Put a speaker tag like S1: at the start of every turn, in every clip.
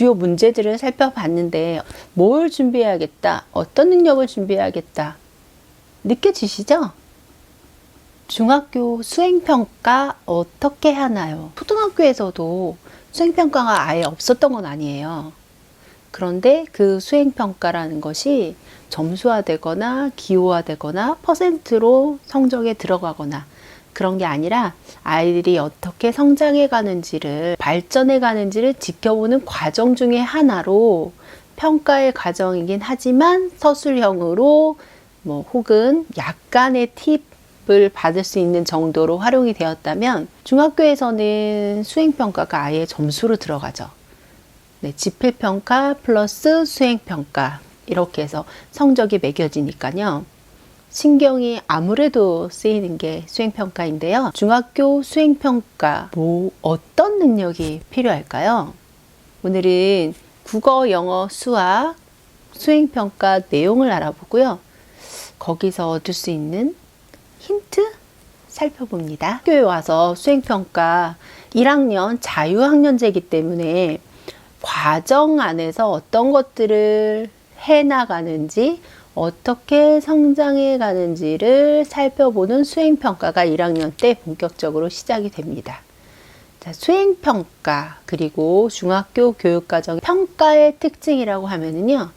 S1: 주요 문제들을 살펴봤는데 뭘 준비해야겠다, 어떤 능력을 준비해야겠다 느껴지시죠? 중학교 수행평가 어떻게 하나요? 초등학교에서도 수행평가가 아예 없었던 건 아니에요. 그런데 그 수행평가라는 것이 점수화되거나 기호화되거나 퍼센트로 성적에 들어가거나 그런 게 아니라 아이들이 어떻게 성장해 가는지를 발전해 가는지를 지켜보는 과정 중에 하나로 평가의 과정이긴 하지만 서술형으로 뭐 혹은 약간의 팁을 받을 수 있는 정도로 활용이 되었다면 중학교에서는 수행평가가 아예 점수로 들어가죠. 네, 지필평가 플러스 수행평가 이렇게 해서 성적이 매겨지니까요. 신경이 아무래도 쓰이는 게 수행평가인데요. 중학교 수행평가, 뭐, 어떤 능력이 필요할까요? 오늘은 국어, 영어, 수학, 수행평가 내용을 알아보고요. 거기서 얻을 수 있는 힌트 살펴봅니다. 학교에 와서 수행평가 1학년 자유학년제이기 때문에 과정 안에서 어떤 것들을 해 나가는지 어떻게 성장해 가는지를 살펴보는 수행평가가 1학년 때 본격적으로 시작이 됩니다. 자, 수행평가, 그리고 중학교 교육과정 평가의 특징이라고 하면은요,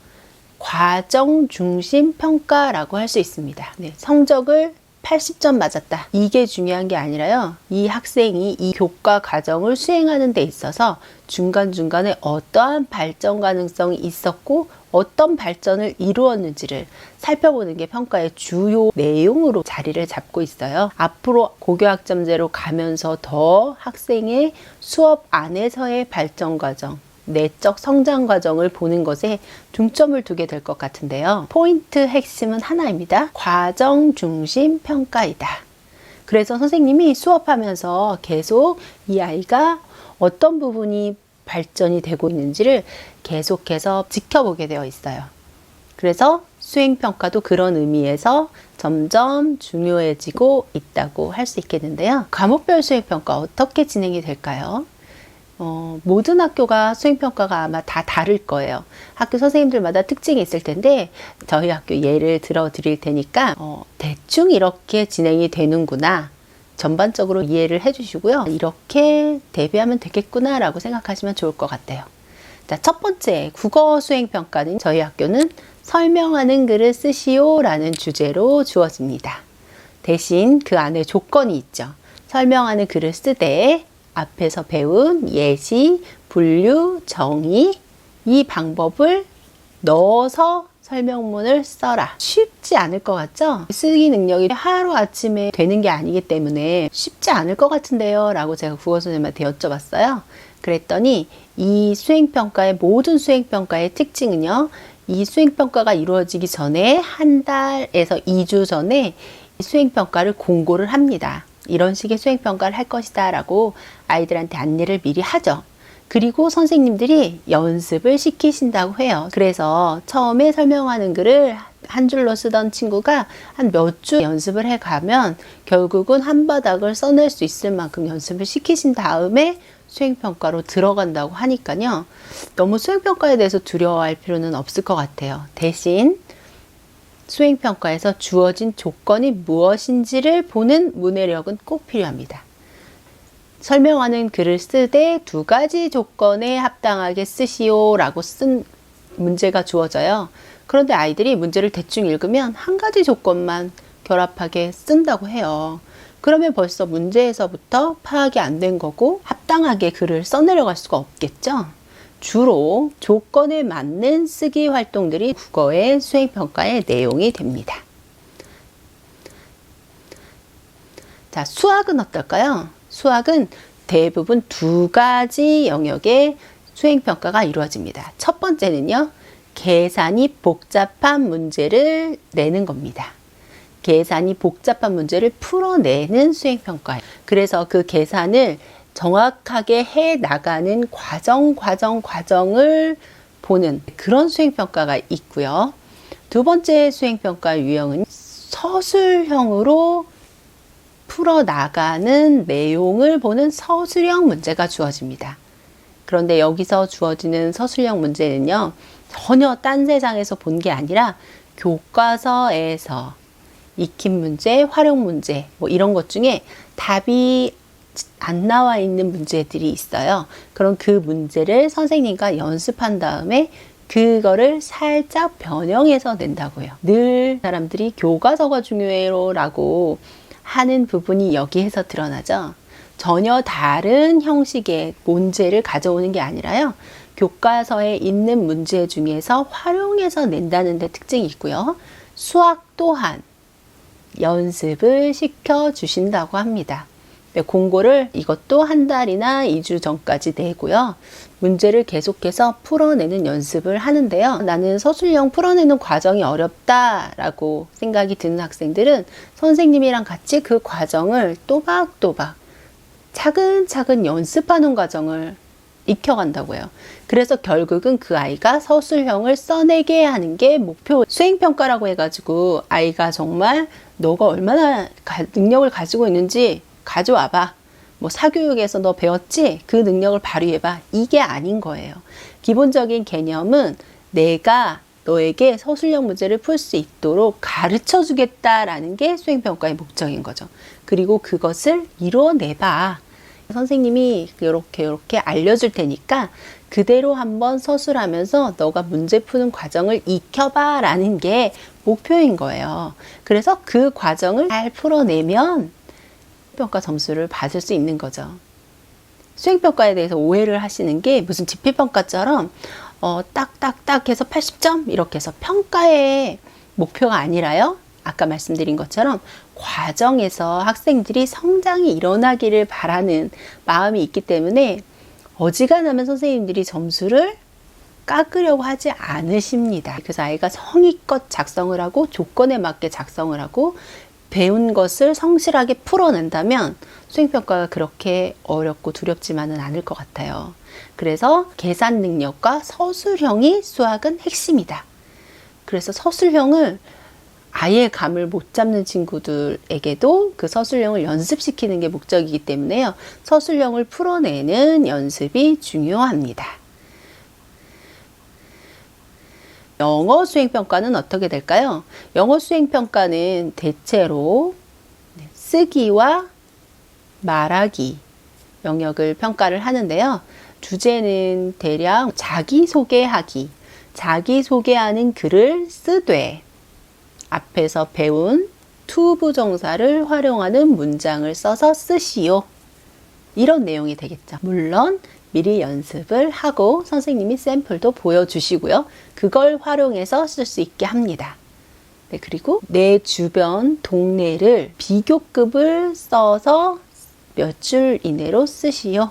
S1: 과정 중심 평가라고 할 수 있습니다. 네, 성적을 80점 맞았다. 이게 중요한 게 아니라요. 이 학생이 이 교과 과정을 수행하는 데 있어서 중간중간에 어떠한 발전 가능성이 있었고 어떤 발전을 이루었는지를 살펴보는 게 평가의 주요 내용으로 자리를 잡고 있어요. 앞으로 고교학점제로 가면서 더 학생의 수업 안에서의 발전 과정, 내적 성장 과정을 보는 것에 중점을 두게 될 것 같은데요. 포인트 핵심은 하나입니다. 과정 중심 평가이다. 그래서 선생님이 수업하면서 계속 이 아이가 어떤 부분이 발전이 되고 있는지를 계속해서 지켜보게 되어 있어요. 그래서 수행평가도 그런 의미에서 점점 중요해지고 있다고 할 수 있겠는데요. 과목별 수행평가 어떻게 진행이 될까요? 어, 모든 학교가 수행평가가 아마 다 다를 거예요. 학교 선생님들마다 특징이 있을 텐데, 저희 학교 예를 들어 드릴 테니까, 어, 대충 이렇게 진행이 되는구나. 전반적으로 이해를 해주시고요. 이렇게 대비하면 되겠구나 라고 생각하시면 좋을 것 같아요. 자, 첫 번째, 국어 수행평가는 저희 학교는 설명하는 글을 쓰시오 라는 주제로 주어집니다. 대신 그 안에 조건이 있죠. 설명하는 글을 쓰되 앞에서 배운 예시, 분류, 정의 이 방법을 넣어서 설명문을 써라. 쉽지 않을 것 같죠? 쓰기 능력이 하루아침에 되는 게 아니기 때문에 쉽지 않을 것 같은데요. 라고 제가 국어 선생님한테 여쭤봤어요. 그랬더니 이 수행평가의 모든 수행평가의 특징은요. 이 수행평가가 이루어지기 전에 한 달에서 2주 전에 수행평가를 공고를 합니다. 이런 식의 수행평가를 할 것이다 라고 아이들한테 안내를 미리 하죠. 그리고 선생님들이 연습을 시키신다고 해요. 그래서 처음에 설명하는 글을 한 줄로 쓰던 친구가 한 몇 주 연습을 해 가면 결국은 한 바닥을 써낼 수 있을 만큼 연습을 시키신 다음에 수행평가로 들어간다고 하니까요. 너무 수행평가에 대해서 두려워할 필요는 없을 것 같아요. 대신 수행평가에서 주어진 조건이 무엇인지를 보는 문해력은 꼭 필요합니다. 설명하는 글을 쓰되 두 가지 조건에 합당하게 쓰시오 라고 쓴 문제가 주어져요. 그런데 아이들이 문제를 대충 읽으면 한 가지 조건만 결합하게 쓴다고 해요. 그러면 벌써 문제에서부터 파악이 안 된 거고 합당하게 글을 써내려갈 수가 없겠죠. 주로 조건에 맞는 쓰기 활동들이 국어의 수행평가의 내용이 됩니다. 자, 수학은 어떨까요? 수학은 대부분 두 가지 영역의 수행평가가 이루어집니다. 첫 번째는요, 계산이 복잡한 문제를 내는 겁니다. 계산이 복잡한 문제를 풀어내는 수행평가예요. 그래서 그 계산을 정확하게 해 나가는 과정, 과정, 과정을 보는 그런 수행평가가 있고요. 두 번째 수행평가 유형은 서술형으로 풀어나가는 내용을 보는 서술형 문제가 주어집니다. 그런데 여기서 주어지는 서술형 문제는요, 전혀 딴 세상에서 본 게 아니라 교과서에서 익힌 문제, 활용 문제, 뭐 이런 것 중에 답이 안 나와 있는 문제들이 있어요. 그럼 그 문제를 선생님과 연습한 다음에 그거를 살짝 변형해서 낸다고요. 늘 사람들이 교과서가 중요해요라고 하는 부분이 여기에서 드러나죠. 전혀 다른 형식의 문제를 가져오는 게 아니라요. 교과서에 있는 문제 중에서 활용해서 낸다는 데 특징이 있고요. 수학 또한 연습을 시켜 주신다고 합니다. 네, 공고를 이것도 한 달이나 2주 전까지 내고요. 문제를 계속해서 풀어내는 연습을 하는데요. 나는 서술형 풀어내는 과정이 어렵다라고 생각이 드는 학생들은 선생님이랑 같이 그 과정을 또박또박 차근차근 연습하는 과정을 익혀간다고요. 그래서 결국은 그 아이가 서술형을 써내게 하는 게 목표 수행평가라고 해가지고 아이가 정말 너가 얼마나 가- 능력을 가지고 있는지 가져와봐. 뭐 사교육에서 너 배웠지? 그 능력을 발휘해봐. 이게 아닌 거예요. 기본적인 개념은 내가 너에게 서술형 문제를 풀 수 있도록 가르쳐 주겠다라는 게 수행평가의 목적인 거죠. 그리고 그것을 이뤄내봐. 선생님이 이렇게 이렇게 알려줄 테니까 그대로 한번 서술하면서 너가 문제 푸는 과정을 익혀봐 라는 게 목표인 거예요. 그래서 그 과정을 잘 풀어내면 평가 점수를 받을 수 있는 거죠. 수행평가에 대해서 오해를 하시는 게 무슨 지필평가처럼 어, 딱딱딱 해서 80점 이렇게 해서 평가의 목표가 아니라요. 아까 말씀드린 것처럼 과정에서 학생들이 성장이 일어나기를 바라는 마음이 있기 때문에 어지간하면 선생님들이 점수를 깎으려고 하지 않으십니다. 그래서 아이가 성의껏 작성을 하고 조건에 맞게 작성을 하고 배운 것을 성실하게 풀어낸다면 수행평가가 그렇게 어렵고 두렵지만은 않을 것 같아요. 그래서 계산 능력과 서술형이 수학은 핵심이다. 그래서 서술형을 아예 감을 못 잡는 친구들에게도 그 서술형을 연습시키는 게 목적이기 때문에요. 서술형을 풀어내는 연습이 중요합니다. 영어 수행평가는 어떻게 될까요? 영어 수행평가는 대체로 네, 쓰기와 말하기 영역을 평가를 하는데요. 주제는 대략 자기소개하기, 자기소개하는 글을 쓰되 앞에서 배운 투부정사를 활용하는 문장을 써서 쓰시오. 이런 내용이 되겠죠. 물론 미리 연습을 하고 선생님이 샘플도 보여주시고요. 그걸 활용해서 쓸 수 있게 합니다. 네, 그리고 내 주변 동네를 비교급을 써서 몇 줄 이내로 쓰시오.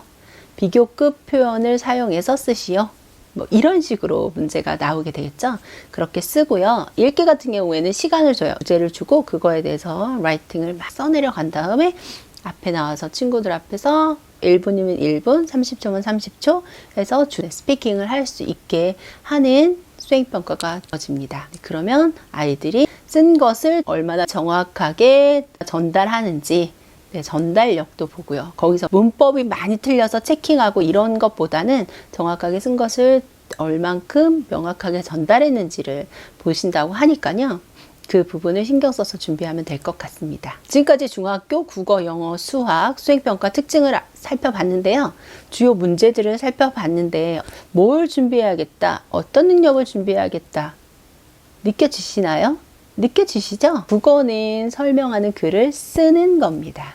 S1: 비교급 표현을 사용해서 쓰시오. 뭐 이런 식으로 문제가 나오게 되겠죠. 그렇게 쓰고요. 읽기 같은 경우에는 시간을 줘요. 주제를 주고 그거에 대해서 라이팅을 막 써내려 간 다음에 앞에 나와서 친구들 앞에서 1분이면 1분, 30초면 30초 해서 주 스피킹을 할 수 있게 하는 수행평가가 주어집니다. 그러면 아이들이 쓴 것을 얼마나 정확하게 전달하는지 네, 전달력도 보고요. 거기서 문법이 많이 틀려서 체킹하고 이런 것보다는 정확하게 쓴 것을 얼만큼 명확하게 전달했는지를 보신다고 하니까요. 그 부분을 신경 써서 준비하면 될 것 같습니다. 지금까지 중학교 국어, 영어, 수학, 수행평가 특징을 아- 살펴봤는데요. 주요 문제들을 살펴봤는데 뭘 준비해야겠다, 어떤 능력을 준비해야겠다 느껴지시나요? 느껴지시죠? 국어는 설명하는 글을 쓰는 겁니다.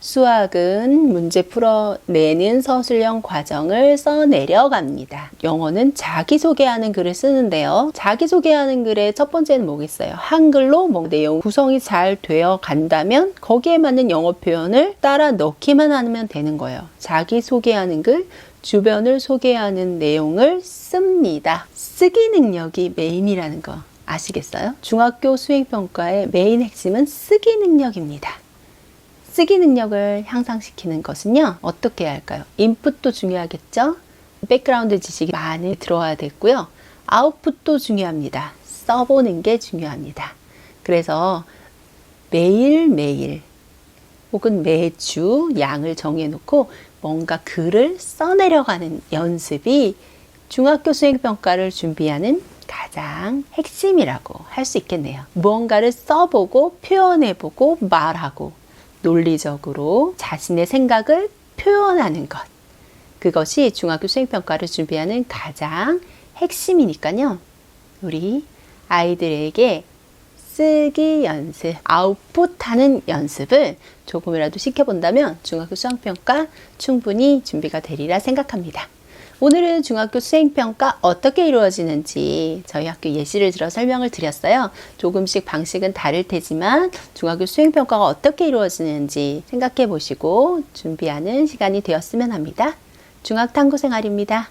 S1: 수학은 문제 풀어내는 서술형 과정을 써내려갑니다. 영어는 자기소개하는 글을 쓰는데요. 자기소개하는 글의 첫 번째는 뭐겠어요? 한글로 뭐 내용 구성이 잘 되어 간다면 거기에 맞는 영어 표현을 따라 넣기만 하면 되는 거예요. 자기소개하는 글, 주변을 소개하는 내용을 씁니다. 쓰기 능력이 메인이라는 거 아시겠어요? 중학교 수행평가의 메인 핵심은 쓰기 능력입니다. 쓰기 능력을 향상시키는 것은요, 어떻게 해야 할까요? 인풋도 중요하겠죠? 백그라운드 지식이 많이 들어와야 되고요. 아웃풋도 중요합니다. 써보는 게 중요합니다. 그래서 매일매일 혹은 매주 양을 정해놓고 뭔가 글을 써내려가는 연습이 중학교 수행평가를 준비하는 가장 핵심이라고 할 수 있겠네요. 무언가를 써보고 표현해보고 말하고 논리적으로 자신의 생각을 표현하는 것. 그것이 중학교 수행평가를 준비하는 가장 핵심이니까요. 우리 아이들에게 쓰기 연습, 아웃풋하는 연습을 조금이라도 시켜본다면 중학교 수행평가 충분히 준비가 되리라 생각합니다. 오늘은 중학교 수행평가 어떻게 이루어지는지 저희 학교 예시를 들어 설명을 드렸어요. 조금씩 방식은 다를 테지만 중학교 수행평가가 어떻게 이루어지는지 생각해 보시고 준비하는 시간이 되었으면 합니다. 중학탐구 생활입니다.